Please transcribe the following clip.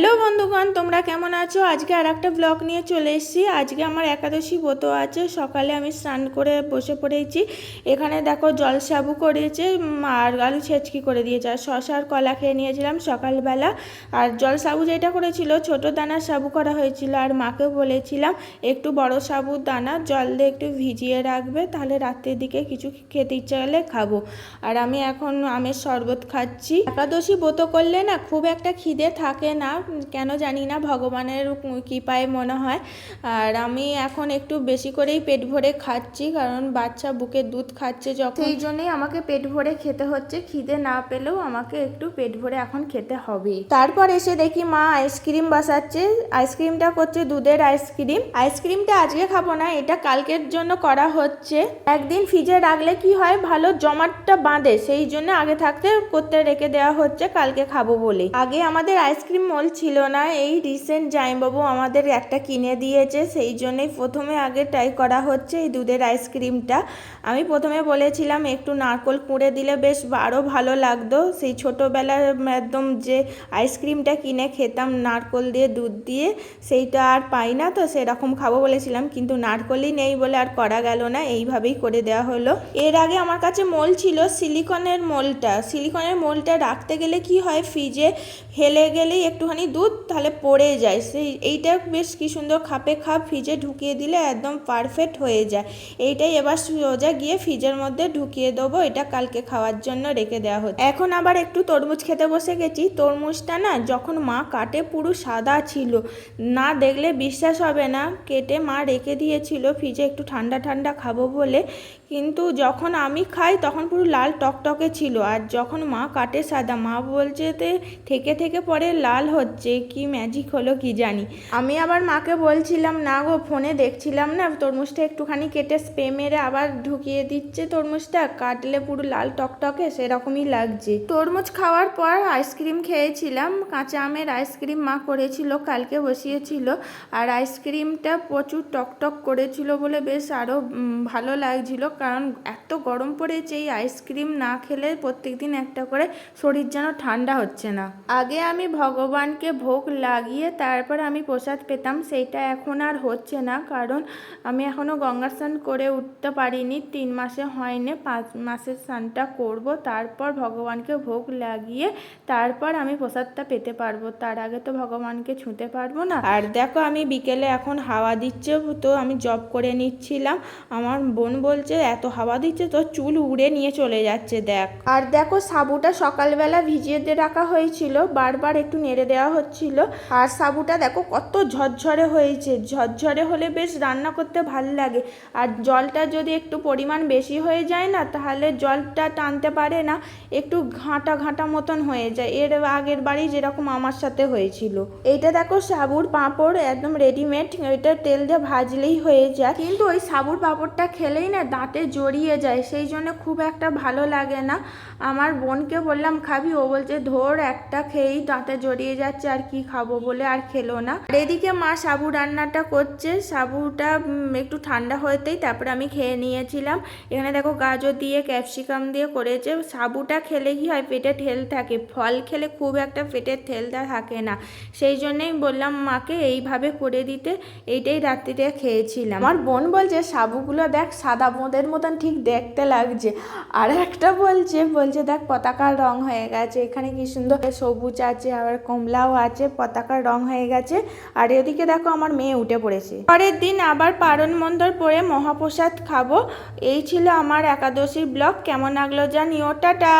Hello বন্ধুগণ, তোমরা কেমন আছো? আজকে আর একটা ব্লগ নিয়ে চলে এসেছি। আজকে আমার একাদশী ব্রত আছে। সকালে আমি স্নান করে বসে পড়েছি। এখানে দেখো জল সাবু করেছে আর আলু ছেচকি করে দিয়েছে। আর শশা আর কলা খেয়ে নিয়েছিলাম সকালবেলা। আর জল সাবু যেটা করেছিল, ছোট দানার সাবু করা হয়েছিল। আর মাকে বলেছিলাম, একটু বড় সাবুর দানা, জল দিয়ে একটু ভিজিয়ে রাখবে, তাহলে রাত্রের দিকে কিছু খেতে ইচ্ছে হলে খাব। আর আমি এখন আমের শরবত খাচ্ছি। একাদশী ব্রত করলে না খুব একটা খিদে থাকে না। কেন জানি না ভগবানের কৃপায় মনে হয়। আর আমি এখন একটু বেশি করেই পেট ভরে খাচ্ছি কারণ বাচ্চা বুকে দুধ খাচ্ছে যখন। এই জন্যই আমাকে পেট ভরে খেতে হচ্ছে খিদে না পেলেও আমাকে একটু পেট ভরে এখন খেতে হবে। তারপর এসে দেখি মা আইসক্রিম বসাচ্ছে আইসক্রিমটা করছে দুধের আইসক্রিম। আইসক্রিমটা আজকে খাব না এটা কালকের জন্য করা হচ্ছে। একদিন ফ্রিজে রাখলে কি হয় ভালো জমাটটা বাঁধে সেই জন্য আগে থাকতে করতে রেখে দেওয়া হচ্ছে কালকে খাব বলে। আগে আমাদের আইসক্রিম মল ছিল না। এই রিসেন্ট জাইবাবু আমাদের একটা কিনে দিয়েছে, সেই জন্যই প্রথমে আগে ট্রাই করা হচ্ছে এই দুধের আইসক্রিমটা আমি প্রথমে বলেছিলাম একটু নারকোল কুঁড়ে দিলে বেশ আরও ভালো লাগতো। সেই ছোটোবেলার একদম যে আইসক্রিমটা কিনে খেতাম নারকোল দিয়ে, দুধ দিয়ে, সেইটা আর পাই না, তো সেরকম খাব বলেছিলাম। কিন্তু নারকোলই নেই বলে আর করা গেল না, এইভাবেই করে দেওয়া হলো। এর আগে আমার কাছে মোল ছিল সিলিকনের মোলটা। সিলিকনের মোলটা রাখতে গেলে কি হয় ফ্রিজে হেলে গেলেই একটুখানি দুধ তাহলে পড়ে যায়। সেই এইটা বেশ কি সুন্দর খাপে খাপ ফ্রিজে ঢুকিয়ে দিলে একদম পারফেক্ট হয়ে যায়। এইটাই এবার সোজা গিয়ে ফ্রিজের মধ্যে ঢুকিয়ে দেবো। এটা কালকে খাওয়ার জন্য রেখে দেওয়া হচ্ছে। এখন আবার একটু তরমুজ খেতে বসে গেছি। তরমুজটা না যখন মা কাটে পুরো সাদা ছিল। না দেখলে বিশ্বাস হবে না। কেটে মা রেখে দিয়েছিল ফ্রিজে একটু ঠান্ডা ঠান্ডা খাব বলে। কিন্তু যখন আমি খাই তখন পুরো লাল টকটকে ছিল। আর যখন মা কাটে সাদা, মা বলছে থেকে থেকে পরে লাল হচ্ছে। কি ম্যাজিক হলো কি জানি। আমি আবার মাকে বলছিলাম, না গো ফোনে দেখছিলাম না, তরমুজটা একটুখানি কেটে স্প্রে মেরে আবার ঢুকিয়ে দিচ্ছে তরমুজটা, কাটলে পুরো লাল টকটকে, সেরকমই লাগছে। তরমুজ খাওয়ার পর আইসক্রিম খেয়েছিলাম, কাঁচা আমের আইসক্রিম মা করেছিল, কালকে বসিয়েছিল, আর আইসক্রিমটা প্রচুর টকটক করেছিল বলে বেশ আরও ভালো লাগছিল, কারণ এত গরম পড়েছে এই আইসক্রিম না খেলে প্রত্যেকদিন একটা করে শরীর যেন ঠান্ডা হচ্ছে না। আগে আমি ভগবানকে ভোগ লাগিয়ে তারপর আমি প্রসাদ পেতাম, সেইটা এখন আর হচ্ছে না। কারণ আমি এখনও গঙ্গা স্নান করে উঠতে পারিনি, তিন মাসে হয়নি, পাঁচ মাসের স্নানটা করব, তারপর ভগবানকে ভোগ লাগিয়ে তারপর আমি প্রসাদটা পেতে পারব। তার আগে তো ভগবানকে ছুঁতে পারব না। আর দেখো আমি বিকেলে এখন হাওয়া দিচ্ছে, তো আমি জব করে নিচ্ছিলাম। আমার বোন বলছে, এত হাওয়া দিচ্ছে তো চুল উড়ে নিয়ে চলে যাচ্ছে, দেখ। আর দেখো, সাবুটা সকালবেলা ভিজিয়ে দিয়ে রাখা হয়েছিল, বারবার একটু নেড়ে দেওয়া হচ্ছিল। আর সাবুটা দেখো, কত ঝরঝরে হয়েছে। ঝরঝরে হলে বেশ রান্না করতে ভালো লাগে। আর জলটা যদি একটু পরিমাণ বেশি হয়ে যায় না, তাহলে জলটা টানতে পারে না, একটু ঘাঁটা ঘাঁটা মতন হয়ে যায়। এর আগের বাড়ি যেরকম আমার সাথে হয়েছিল। এইটা দেখো, সাবুর পাঁপড় একদম রেডিমেড এটা তেল দিয়ে ভাজলেই হয়ে যায়। কিন্তু ওই সাবুর পাঁপড়টা খেলেই না, দাঁতে জড়িয়ে যায়, সেই জন্য খুব একটা ভালো লাগে না। আমার বোনকে বললাম, খাবি? ও বলছে, ধর, একটা খেয়েই দাঁতে জড়িয়ে যাচ্ছে, আর কি খাব বলে, আর খেলো না। আর এদিকে মা সাবু রান্নাটা করছে, সাবুটা একটু ঠান্ডা হতেই তারপরে আমি খেয়ে নিয়েছিলাম। এখানে দেখো গাজর দিয়ে, ক্যাপসিকাম দিয়ে করেছে। সাবুটা খেলে কি হয় পেটে ঠেল থাকে। ফল খেলে খুব একটা পেটের ঠেলটা থাকে না। সেই জন্যেই বললাম মাকে, এইভাবে করে দিতে। এইটাই রাত্রিতে খেয়েছিলাম। আমার বোন বলছে, সাবুগুলো দেখ, সাদা বোঁদের মতন ঠিক দেখতে লাগছে। আর একটা বলছে বলছে, দেখ, পতাকার রং হয়ে গেছে। এখানে কি সুন্দর সবুজ আছে, আবার কমলাও আছে, পতাকার রং হয়ে গেছে। আর এদিকে দেখো আমার মেয়ে উঠে পড়েছে। পরের দিন আবার পারণ মন্দর পরে মহাপ্রসাদ খাব। এই ছিল আমার একাদশীর ব্লগ। কেমন লাগল জানিও। টাটা!